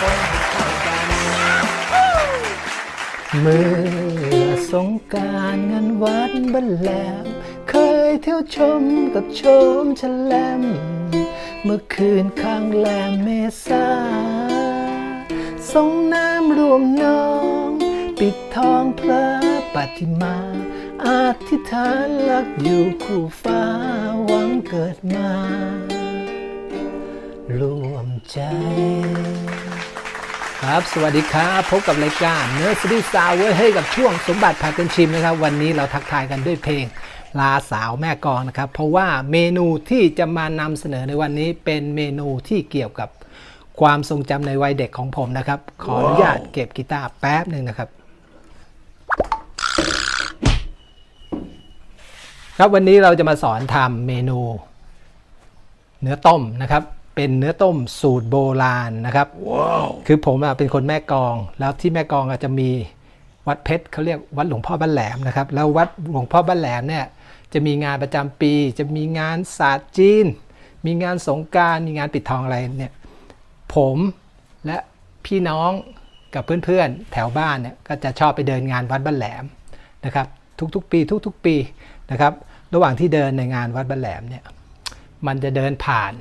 คนให้เข้ากันเมื่อสงกรารงานวัดบ้านแหลมเคยเที่ยวชมกับชมฉลม เมื่อคืนข้างแหลมเมษาสงน้ำรวมน้อง ปิดทองพระปฏิมาอาธิษฐานรักอยู่คู่ฟ้าหวังเกิดมารวมใจ ครับ สวัสดีครับ พบกับรายการเนื้อสตีสาวเว้ยให้กับช่วงสมบัติผัดกันชิมนะครับ วันนี้เราทักทายกันด้วยเพลงลาสาวแม่กองนะครับ เพราะว่าเมนูที่จะมานำเสนอในวันนี้เป็นเมนูที่เกี่ยวกับความทรงจำในวัยเด็กของผมนะครับ ขออนุญาตเก็บกีตาร์แป๊บหนึ่งนะครับ ครับวันนี้เราจะมาสอนทำเมนู เนื้อต้มนะครับ เป็นเนื้อต้มสูตรโบราณนะครับคือผมอะเป็นคนแม่กลอง แล้วที่แม่กลองอาจจะมีวัดเพชรเขาเรียกวัดหลวงพ่อบ้านแหลมนะครับ แล้ววัดหลวงพ่อบ้านแหลมเนี่ยจะมีงานประจำปี จะมีงานศาสตร์จีน มีงานสงกรารมีงานปิดทองอะไรเนี่ยผมและพี่น้องกับเพื่อนๆ แถวบ้านเนี่ยก็จะชอบไปเดินงานวัดบ้านแหลมนะครับ ทุกๆ ปี ทุก ๆ ปีนะครับ ระหว่างที่เดินในงานวัดบ้านแหลมเนี่ยมันจะเดินผ่าน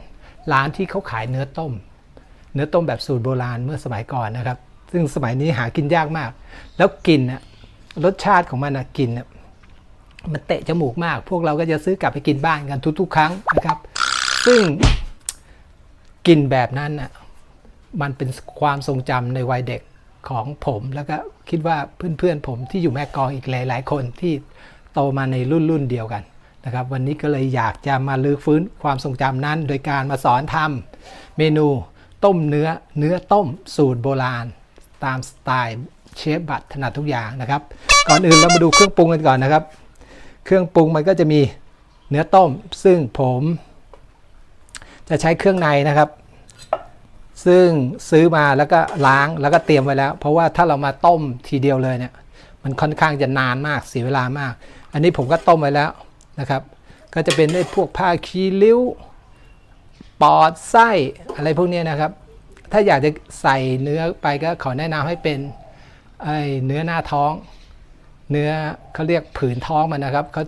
ร้านที่เขาขายเนื้อต้ม เนื้อต้มแบบสูตรโบราณเมื่อสมัยก่อนนะครับ ซึ่งสมัยนี้หากินยากมาก แล้วกลิ่นน่ะรสชาติของมันนะกลิ่นน่ะมันเตะจมูกมาก พวกเราก็จะซื้อกลับไปกินบ้านกันทุก ๆ ครั้งนะครับ ซึ่งกลิ่นแบบนั้นน่ะมันเป็นความทรงจำในวัยเด็กของผมแล้วก็คิดว่าเพื่อนๆผมที่อยู่แม่กองอีกหลาย ๆ คนที่โตมาในรุ่นรุ่นๆเดียวกัน นะครับวันนี้ก็เลยอยากจะมาลื้อฟื้นความทรงจำนั้น โดยการมาสอนทำเมนูต้มเนื้อเนื้อต้มสูตรโบราณ ตามสไตล์เชฟบัตรถนัดทุกอย่างนะครับ ก่อนอื่นเรามาดูเครื่องปรุงกันก่อนนะครับ เครื่องปรุงมันก็จะมีเนื้อต้ม ซึ่งผมจะใช้เครื่องในนะครับ ซึ่งซื้อมาแล้วก็ล้างแล้วก็เตรียมไว้แล้ว เพราะว่าถ้าเรามาต้มทีเดียวเลยเนี่ยมันค่อนข้างจะนานมากเสียเวลามาก อันนี้ผมก็ต้มไว้แล้ว นะครับ ก็จะเป็นได้พวกผ้าคีริ้ว ปอดไส้อะไรพวกนี้นะครับ ถ้าอยากจะใส่เนื้อไปก็ขอแนะนำให้เป็นไอเนื้อหน้าท้อง เนื้อเขาเรียกผืนท้องมันนะครับเขา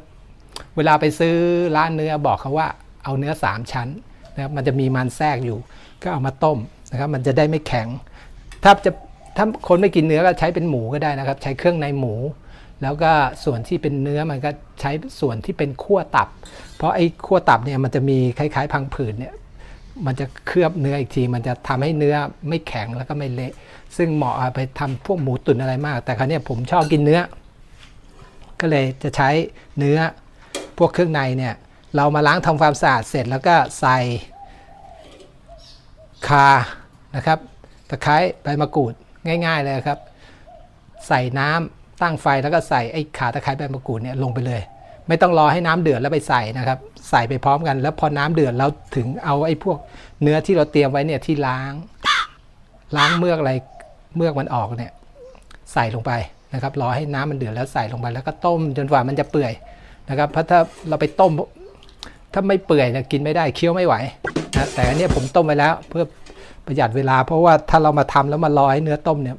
เวลาไปซื้อร้านเนื้อบอกเขาว่าเอาเนื้อสามชั้นนะครับมันจะมีมันแทรกอยู่ ก็เอามาต้มนะครับ มันจะได้ไม่แข็ง ถ้าจะถ้าคนไม่กินเนื้อก็ใช้เป็นหมูก็ได้นะครับ ใช้เครื่องในหมู แล้วก็ส่วนที่เป็นเนื้อมันก็ใช้ส่วนที่เป็นขั้วตับ เพราะไอ้ขั้วตับเนี่ยมันจะมีคล้ายๆ พังผืดเนี่ยมันจะเคลือบเนื้ออีกที มันจะทำให้เนื้อไม่แข็งแล้วก็ไม่เละ ซึ่งเหมาะไปทำพวกหมูตุ๋นอะไรมาก แต่คราวนี้ผมชอบกินเนื้อ ก็เลยจะใช้เนื้อพวกเครื่องในเนี่ย เรามาล้างทำความสะอาดเสร็จแล้วก็ใส่คานะครับตะไคร้ใบมะกรูดง่าย ๆเลยครับ ใส่น้ำ ตั้งไฟแล้วก็ใส่ไอ้ขาตะไคร้ใบมะกรูดเนี่ยลงไปเลย ไม่ต้องรอให้น้ำเดือดแล้วไปใส่นะครับ ใส่ไปพร้อมกัน แล้วพอน้ำเดือดเราถึงเอาไอ้พวกเนื้อที่เราเตรียมไว้เนี่ยที่ล้าง ล้างเมือกอะไรเมือกมันออกเนี่ยใส่ลงไปนะครับรอให้น้ำมันเดือดแล้วใส่ลงไปแล้วก็ต้มจนกว่ามันจะเปื่อยนะครับเพราะถ้าเราไปต้ม ถ้าไม่เปื่อยนี่ยกินไม่ได้เคี้ยวไม่ไหวนะแต่อันนี้ผมต้มไว้แล้วเพื่อประหยัดเวลา เพราะว่าถ้าเรามาทำแล้วมารอให้เนื้อต้มเนี่ย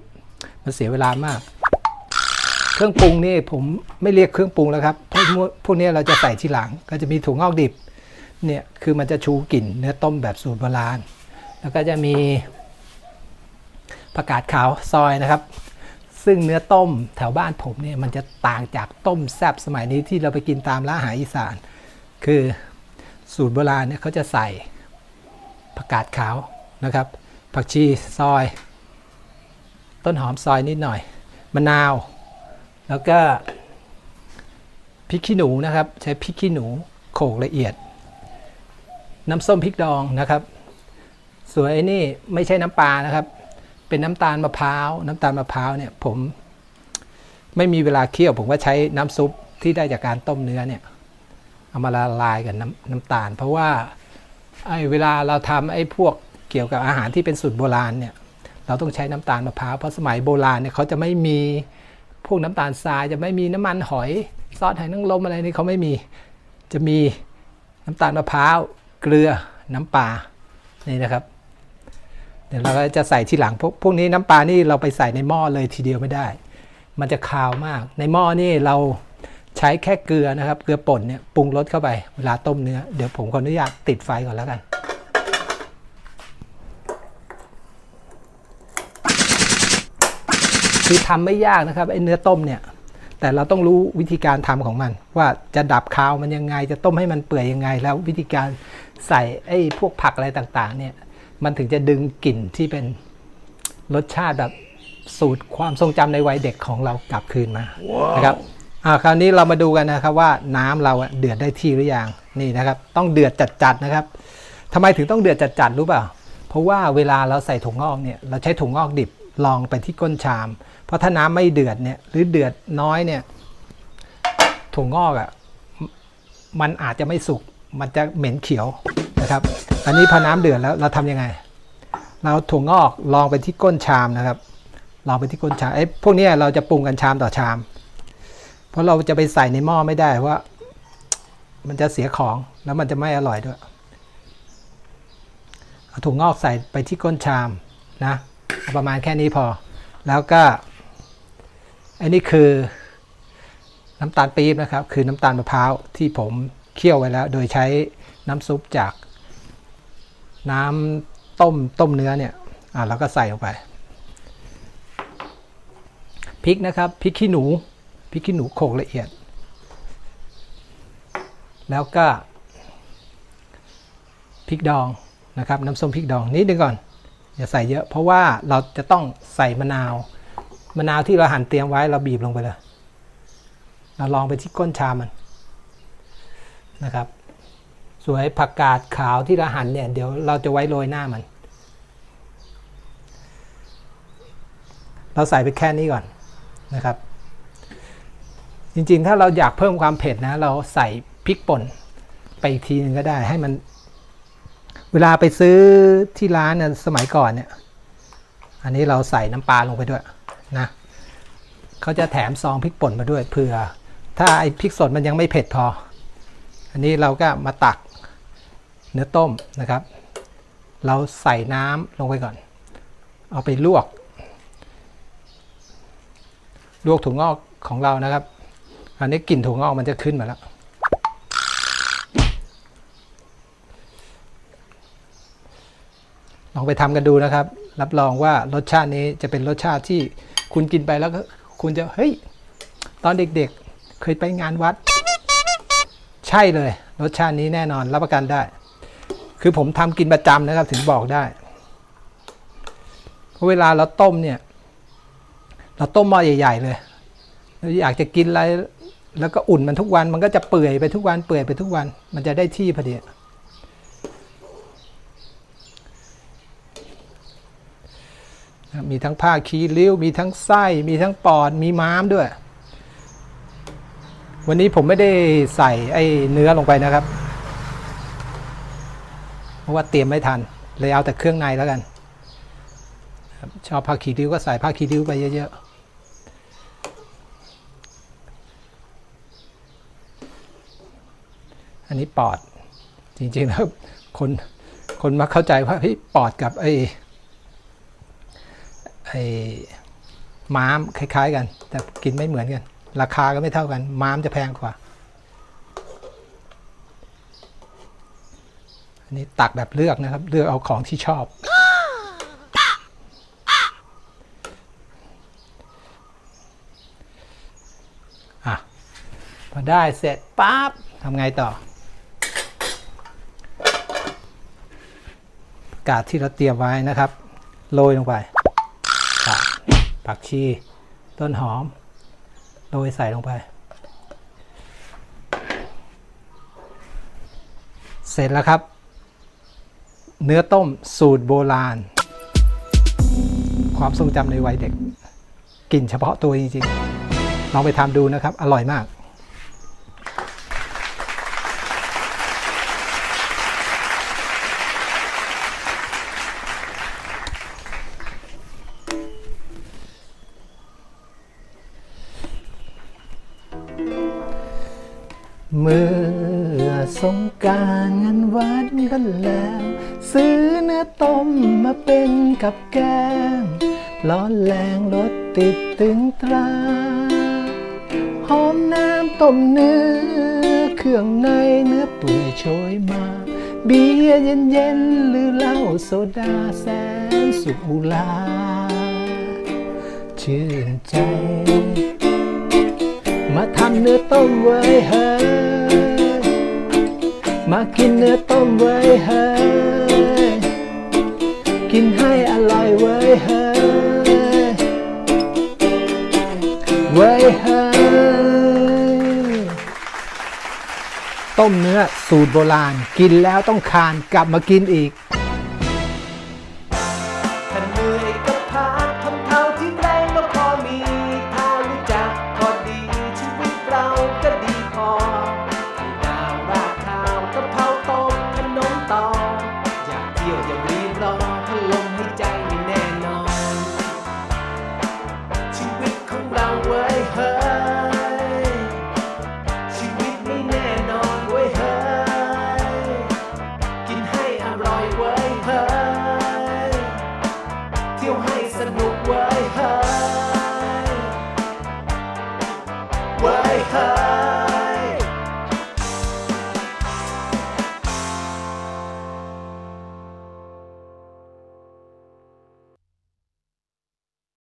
มันเสียเวลามาก เครื่องปรุงนี่ผมไม่เรียกเครื่องปรุงแล้วครับพวกพวกนี้เราจะใส่ทีหลัง ก็จะมีถั่วงอกดิบเนี่ยคือมันจะชูกลิ่นเนื้อต้มแบบสูตรโบราณ แล้วก็จะมีผักกาดขาวซอยนะครับ ซึ่งเนื้อต้มแถวบ้านผมเนี่ยมันจะต่างจากต้มแซบสมัยนี้ที่เราไปกินตามร้านอาหารอีสาน คือสูตรโบราณเนี่ยเขาจะใส่ผักกาดขาวนะครับ ผักชีซอย ต้นหอมซอยนิดหน่อยมะนาว แล้วก็พริกขี้หนูนะครับ ใช้พริกขี้หนูโขลกละเอียด น้ำส้มพริกดองนะครับ ส่วนไอ้นี่ไม่ใช่น้ำปลานะครับ เป็นน้ำตาลมะพร้าวน้ำตาลมะพร้าวเนี่ยผมไม่มีเวลาเคี่ยวผมก็ใช้น้ำซุปที่ได้จากการต้มเนื้อเนี่ยเอามาละลายกับน้ำน้ำตาล เพราะว่าไอ้เวลาเราทำไอ้พวกเกี่ยวกับอาหารที่เป็นสูตรโบราณเนี่ยเราต้องใช้น้ำตาลมะพร้าวเพราะสมัยโบราณเนี่ยเขาจะไม่มี พวกน้ำตาลทรายจะไม่มีน้ำมันหอยซอสหอยนางรมอะไรนี่เขาไม่มี จะมีน้ำตาลมะพร้าวเกลือน้ำปลานี่นะครับเดี๋ยวเราก็จะใส่ทีหลังพวกพวกนี้น้ำปลานี่เราไปใส่ในหม้อเลยทีเดียวไม่ได้ มันจะคาวมาก ในหม้อนี่เราใช้แค่เกลือนะครับ เกลือป่นเนี่ยปรุงรสเข้าไปเวลาต้มเนื้อเดี๋ยวผมขออนุญาตติดไฟก่อนแล้วกัน คือทำไม่ยากนะครับไอ้เนื้อต้มเนี่ย แต่เราต้องรู้วิธีการทำของมัน ว่าจะดับคาวมันยังไง จะต้มให้มันเปื่อยยังไง แล้ววิธีการใส่ไอ้พวกผักอะไรต่างๆ เนี่ยมันถึงจะดึงกลิ่นที่เป็นรสชาติแบบสูตรความทรงจำในวัยเด็กของเรากลับคืนมานะครับอ่าคราวนี้เรามาดูกันนะครับว่าน้ำเราอะเดือดได้ที่หรือยังนี่นะครับ ต้องเดือดจัดๆนะครับทำไมถึงต้องเดือดจัดๆรู้เปล่า เพราะว่าเวลาเราใส่ถั่วงอกเนี่ยเราใช้ถั่วงอกดิบลองไปที่ก้นชามเพ ราะถ้าน้ำไม่เดือดเนี่ยหรือเดือดน้อยเนี่ยถั่วงอกอะ่ะมันอาจจะไม่สุกมันจะเหม็นเขียวนะครับ อันนี้พอน้ำเดือดแล้วเราทำยังไง เราถั่วงอกลองไปที่ก้นชามนะครับลองไปที่ก้นชามไอ้พวกนี้เราจะปรุงกันชามต่อชาม เพราะเราจะไปใส่ในหม้อไม่ได้ว่า มันจะเสียของแล้วมันจะไม่อร่อยด้วยเอาถั่วงอกใส่ไปที่ก้นชามนะประมาณแค่นี้พอ แล้วก็ อันนี้คือน้ำตาลปี๊บนะครับ คือน้ำตาลมะพร้าวที่ผมเคี่ยวไว้แล้ว โดยใช้น้ำซุปจาก น้ำต้มต้มเนื้อเนี่ยอ่าเราก็ใส่ลงไปพริกนะครับพริกขี้หนูพริกขี้หนูโขลกละเอียด แล้วก็พริกดองนะครับน้ำส้มพริกดองนิดนึงก่อนอย่าใส่เยอะ เพราะว่าเราจะต้องใส่มะนาว มะนาวที่เราหั่นเตรียมไว้เราบีบลงไปเลยเราลองไปที่ก้นชามมันนะครับ สวยผักกาดขาวที่เราหั่นเนี่ยเดี๋ยวเราจะไว้โรยหน้ามัน เราใส่ไปแค่นี้ก่อนนะครับ จริงๆถ้าเราอยากเพิ่มความเผ็ดนะ เราใส่พริกป่นไปอีกทีนึงก็ได้ให้มันเวลาไปซื้อที่ร้านเนี่ยสมัยก่อนเนี่ย อันนี้เราใส่น้ำปลาลงไปด้วย นะเขาจะแถมซองพริกป่นมาด้วยเผื่อ ถ้าไอ้พริกสดมันยังไม่เผ็ดพอ อันนี้เราก็มาตักเนื้อต้มนะครับ เราใส่น้ำลงไปก่อน เอาไปลวก ลวกถั่วงอกของเรานะครับ อันนี้กลิ่นถั่วงอกมันจะขึ้นมาแล้วลองไปทำกันดูนะครับ รับรองว่ารสชาตินี้จะเป็นรสชาติที่ คุณกินไปแล้วก็คุณจะเฮ้ยตอนเด็กๆ เคยไปงานวัด ใช่เลย รสชาตินี้แน่นอนรับประกันได้ คือผมทำกินประจำนะครับ ถึงบอกได้เพราะเวลาเราต้มเนี่ย เราต้มหม้อใหญ่ ๆ เลยเราอยากจะกินอะไร แล้วก็อุ่นมันทุกวัน มันก็จะเปื่อยไปทุกวันเปื่อยไปทุกวัน มันจะได้ที่พอดี มีทั้งผ้าคีริ้ว มีทั้งไส้ มีทั้งปอด มีม้ามด้วย วันนี้ผมไม่ได้ใส่ไอ้เนื้อลงไปนะครับ เพราะว่าเตรียมไม่ทัน เลยเอาแต่เครื่องในแล้วกัน ชอบผ้าคีริ้วก็ใส่ผ้าคีริ้วไปเยอะๆอันนี้ปอดจริงๆแล้วคนคนมาเข้าใจว่าเฮ้ยปอดกับไอ้ ไอ้ม้ามคล้าย ๆ กัน แต่กินไม่เหมือนกัน ราคาก็ไม่เท่ากัน ม้ามจะแพงกว่า อันนี้ตักแบบเลือกนะครับ เลือกเอาของที่ชอบ อะ พอได้เสร็จปั๊บทำไงต่อ กาดที่เราเตรียมไว้นะครับ โรยลงไป ผักชี ต้นหอม โรยใส่ลงไป เสร็จแล้วครับ เนื้อต้มสูตรโบราณ ความทรงจำในวัยเด็กกลิ่นเฉพาะตัวจริงๆ ลองไปทำดูนะครับ อร่อยมาก เมื่อสงการงานวัดกันแล้ว ซื้อเนื้อต้มมาเป็นกับแกงร้อนแรงรสติดตึงตรา หอมน้ำต้มเนื้อ เครื่องในเนื้อเปื่อยโชยมา เบียร์เย็นๆหรือเหล้าโซดาแสนสุขอุลาชื่นใจ เนื้อต้มไว้เฮ้มากินเนื้อต้มไว้เฮ้กินให้อร่อยไว้เฮ้ไว้เฮ้ต้มเนื้อสูตรโบราณ กินแล้วต้องคานกลับมากินอีก